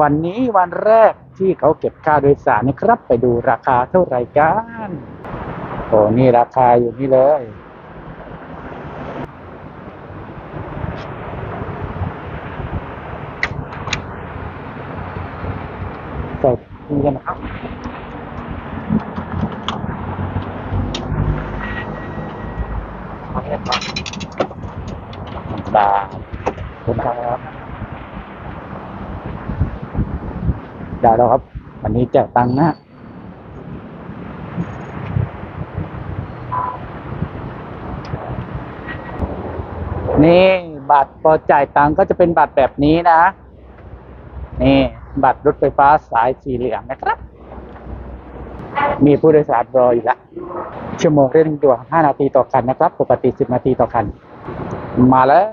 วันนี้วันแรกที่เขาเก็บค่าโดยสารนะครับ ไปดูราคาเท่าไหร่กันโอ้นี่ราคาอยู่นี่เลย ใส่นี่กันนะครับบาทคุณครับ ได้แล้วครับ วันนี้แจกตังค์นะนี่บัตรพอจ่ายตังค์ก็จะเป็นบัตรแบบนี้นะ นี่บัตรรถไฟฟ้าสายสีเหลืองนะครับ มีผู้โดยสารรออยู่ละชั่วโมงเร่งด่วน5นาทีต่อคันนะครับ ปกติ 10 นาทีต่อคัน มาแล้ว